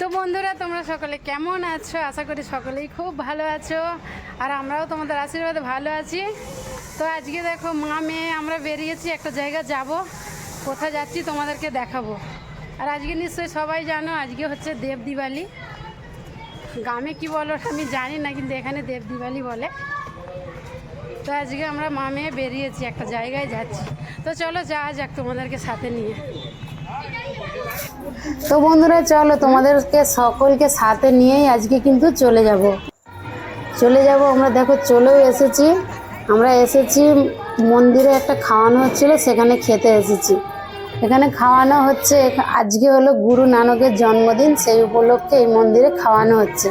তো বন্ধুরা, তোমরা সকলে কেমন আছো? আশা করি সকলেই খুব ভালো আছো, আর আমরাও তোমাদের আশীর্বাদে ভালো আছি। তো আজকে দেখো, মা মেয়ে, আমরা বেরিয়েছি একটা জায়গা যাব, কোথায় যাচ্ছি তোমাদেরকে দেখাবো। আর আজকে নিশ্চয়ই সবাই জানো, আজকে হচ্ছে দেব দিওয়ালি। গ্রামে কি বলো আমি জানি না, কিন্তু এখানে দেব দিওয়ালি বলে। তো আজকে আমরা মা মেয়ে বেরিয়েছি একটা জায়গায় যাচ্ছি। তো চলো যাওয়া যাক তোমাদেরকে সাথে নিয়ে। তো বন্ধুরা, চলো তোমাদেরকে সকলকে সাথে নিয়েই আজকে কিন্তু চলে যাব। চলে যাব, আমরা দেখো, চলেও এসেছি। আমরা এসেছি, মন্দিরে একটা খাওয়ানো হচ্ছিল, সেখানে খেতে এসেছি। এখানে খাওয়ানো হচ্ছে, আজকে হলো গুরু নানকের জন্মদিন, সেই উপলক্ষে এই মন্দিরে খাওয়ানো হচ্ছে।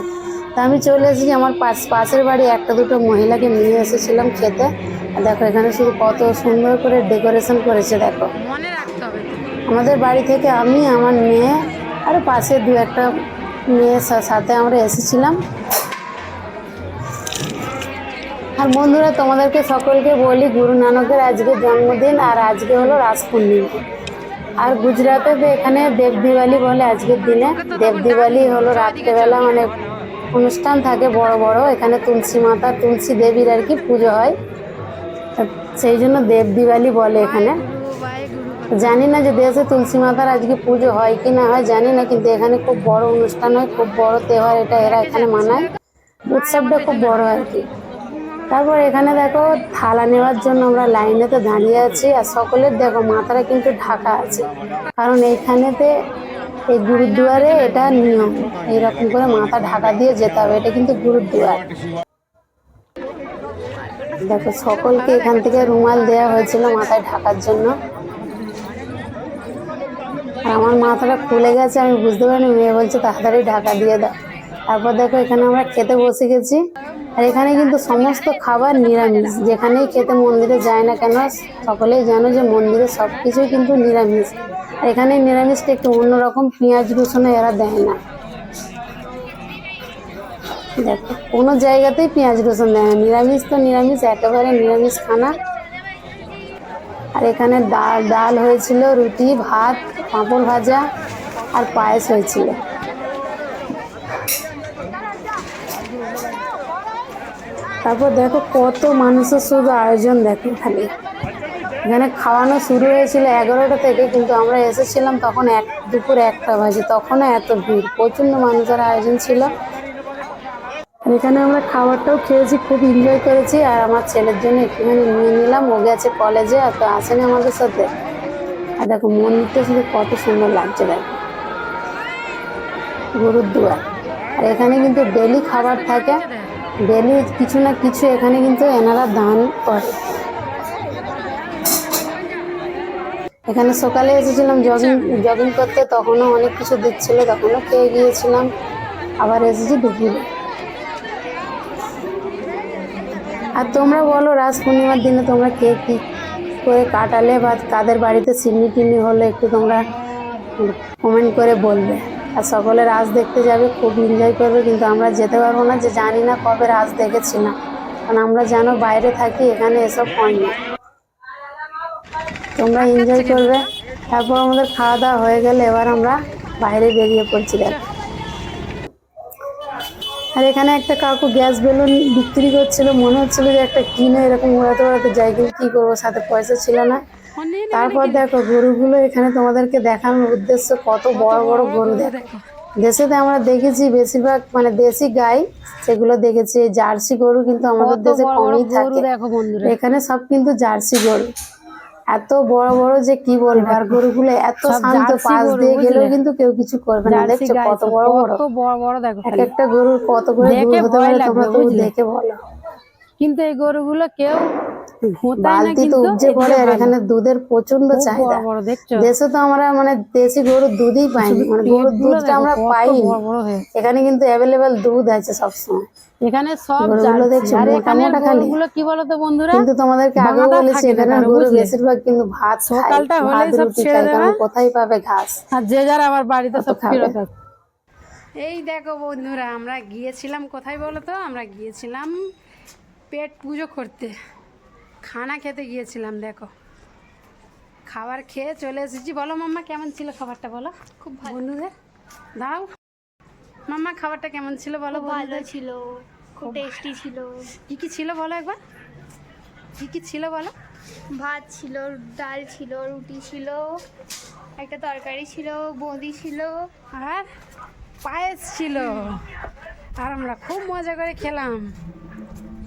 তা আমি চলে এসেছি, আমার পাশ, পাশের বাড়ি একটা দুটো মহিলাকে নিয়ে এসেছিলাম খেতে। দেখো, এখানে শুধু কত সুন্দর করে ডেকোরেশন করেছে, দেখো। আমাদের বাড়ি থেকে আমি, আমার মেয়ে আর পাশে দু একটা মেয়ের সাথে আমরা এসেছিলাম। আর বন্ধুরা, তোমাদেরকে সকলকে বলি, গুরু নানকের আজকে জন্মদিন আর আজকে হলো রাস পূর্ণিমা। আর গুজরাটে তো এখানে দেব দিওয়ালি বলে আজকের দিনে। দেব দিওয়ালি হলো রাত্রেবেলা মানে অনুষ্ঠান থাকে বড় বড়, এখানে তুলসী মাতা, তুলসী দেবীর আর কি পুজো হয়। সেই জন্য দেব দিওয়ালি বলে এখানে। জানি না যে দেশে তুলসী মাতার আজকে পুজো হয় কি না হয়, জানি না, কিন্তু এখানে খুব বড় অনুষ্ঠান হয়, খুব বড় তেওহার এটা এরা এখানে মানায়। উৎসবটা খুব বড় আর কি। তারপর এখানে দেখো, থালা নেওয়ার জন্য আমরা লাইনেতে দাঁড়িয়ে আছি, আর সকলের দেখো মাথাটা কিন্তু ঢাকা আছে। কারণ এইখানেতে এই গুরুদুয়ারে এটা নিয়ম, এইরকম করে মাথা ঢাকা দিয়ে যেতে হবে, এটা কিন্তু গুরুদুয়ার। দেখো, সকলকে এখান থেকে রুমাল দেওয়া হয়েছিল মাথায় ঢাকার জন্য। আর আমার মাথাটা খুলে গেছে, আমি বুঝতে পারিনি। মেয়ে বলছে, তাড়াতাড়ি ঢাকা দিয়ে দাও। তারপর দেখো এখানে আমরা খেতে বসে গেছি। আর এখানে কিন্তু সমস্ত খাবার নিরামিষ। যেখানেই খেতে মন্দিরে যায় না কেন, সকলেই জানো যে মন্দিরে সব কিছুই কিন্তু নিরামিষ। আর এখানে নিরামিষটা একটু অন্যরকম, পেঁয়াজ রসুনও এরা দেয় না। দেখো, কোনো জায়গাতেই পেঁয়াজ রসুন দেয় না। নিরামিষ তো নিরামিষ, একেবারে নিরামিষ খানা। আর এখানে ডাল ডাল হয়েছিল, রুটি, ভাত, পাঁপড় ভাজা আর পায়েস হয়েছিল। তারপর দেখো কত মানুষের শুধু আয়োজন দেখো খালি এখানে খাওয়ানো শুরু হয়েছিল এগারোটা থেকে, কিন্তু আমরা এসেছিলাম তখন এক, দুপুর একটা বাজে, তখনও এত ভিড়। প্রচণ্ড মানুষের আয়োজন ছিল। এখানে আমরা খাবারটাও খেয়েছি, খুব এনজয় করেছি। আর আমার ছেলের জন্য একটুখানি নিয়ে নিলাম। ও গেছে কলেজে আর তো আসেনি আমাদের সাথে। আর দেখো, মন্দিরটা শুধু কত সুন্দর লাগছে, দেখো। গুরুদুয়ার আর এখানে কিন্তু ডেলি খাবার থাকে। ডেলি কিছু না কিছু এখানে কিন্তু এনারা দান করে। এখানে সকালে এসেছিলাম জগিং জগিং করতে, তখনও অনেক কিছু দিচ্ছিল, তখনও খেয়ে গিয়েছিলাম। আবার এসেছি দুপুরে। আর তোমরা বলো রাজ পূর্ণিমার দিনে তোমরা কে কী করে কাটালে বা কাদের বাড়িতে সিমনি টিমনি হলে একটু তোমরা কমেন্ট করে বলবে। আর সকলে রাস দেখতে যাবে, খুব এনজয় করবে, কিন্তু আমরা যেতে পারব না যে জানি না কবে রাস দেখেছিলাম কারণ আমরা যেন বাইরে থাকি, এখানে এসব হয় না তোমরা এনজয় করবে। তারপর আমাদের খাওয়া দাওয়া হয়ে গেলে এবার আমরা বাইরে বেরিয়ে পড়ছি, দেখো। আর এখানে একটা কাকু গ্যাস বেলুন বিক্রি করছিল মনে হচ্ছিল যে একটা কিনে এরকম উড়াতে উড়াতে যাই কিন্তু কী করব সাথে পয়সা ছিল না। তারপর দেখো গরুগুলো এখানে তোমাদেরকে দেখানোর উদ্দেশ্য কত বড় বড় গরু দেখো। দেশে তো আমরা দেখেছি বেশিরভাগ মানে দেশি গাই সেগুলো দেখেছি জার্সি গরু কিন্তু আমাদের দেশে কমই থাকে। এখানে সব কিন্তু জার্সি গরু। এত বড় বড় যে কি বলব আর গরুগুলো এত শান্ত পাশ দিয়ে গেলেও কিন্তু কেউ কিছু করবে না। দেখছ কত বড় বড়। কত বড় বড় দেখো এক একটা গরুর কত করে দেখে ভয় পারে লাগবে, তোমরা তো দেখে বলো। কিন্তু এই গরুগুলো কেউ বালতি তো এদিকে পড়ে আর এখানে দুধের প্রচণ্ড চাহিদা। দেশে তো আমরা মানে দেশি গরুর দুধই পাইনি। মানে গরুর দুধটা আমরা পাই। এখানে কিন্তু অ্যাভেলেবেল দুধ আছে সবসময়। এখানে সব আর এখানে গরুগুলো কি বলতো বন্ধুরা? কিন্তু তোমাদেরকে বলেছি এখানে গরু বেশিরভাগ কিন্তু ভাত সকালটা হলেই সব ছেড়ে দেবে। কোথায় পাবে ঘাস? আর যে যার আমার বাড়িতে সব খাবে? এই দেখো বন্ধুরা আমরা গিয়েছিলাম কোথায় বলো তো আমরা গিয়েছিলাম পেট পুজো করতে। খানা খেতে গিয়েছিলাম দেখো। খাবার খেয়ে চলে এসেছি। বলো মাম্মা কেমন ছিল খাবারটা বলো? খুব ভালো। বন্ধুদের? দাও। মাম্মা খাবারটা কেমন ছিল বলো ভালো? ছিল খুব টেস্টি ছিল। কি কি ছিল বলো একবার? কি কি ছিল বলো? ভাত ছিল ডাল ছিল রুটি ছিল একটা তরকারি ছিল বদি ছিল। আর পায়েস ছিল। আর আমরা খুব মজা করে খেলাম।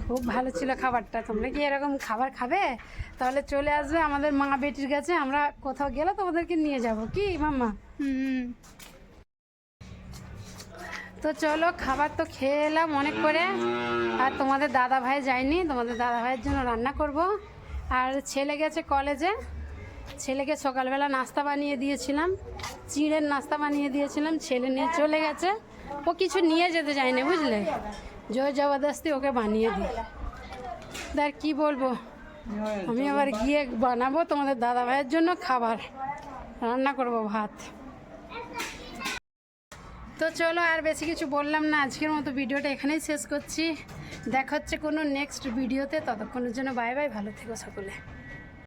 খুব ভালো ছিল খাবারটা। তোমরা কি এরকম খাবার খাবে? তাহলে চলে আসবে আমাদের মা বেটির কাছে আমরা কোথাও গেলে তোমাদেরকে নিয়ে যাব। কি মাম্মা? হুম। তো চলো খাবার তো খেয়ে এলাম অনেক করে আর তোমাদের দাদা ভাই যায়নি তোমাদের দাদা ভাইয়ের জন্য রান্না করব। আর ছেলে গেছে কলেজে। ছেলেকে সকালবেলা নাস্তা বানিয়ে দিয়েছিলাম চিড়ের নাস্তা বানিয়ে দিয়েছিলাম ছেলে নিয়ে চলে গেছে। ও কিছু নিয়ে যেতে চায়নি বুঝলে জোর জবরদস্তি ওকে বানিয়ে দিই আর কি বলব আমি আবার গিয়ে বানাবো তোমাদের দাদা ভাইয়ের জন্য খাবার রান্না করব ভাত তো চলো আর বেশি কিছু বললাম না আজকের মতো ভিডিওটা এখানেই শেষ করছি দেখা হচ্ছে কোনো নেক্সট ভিডিওতে ততক্ষণের জন্য বাই বাই ভালো থেকো সকলে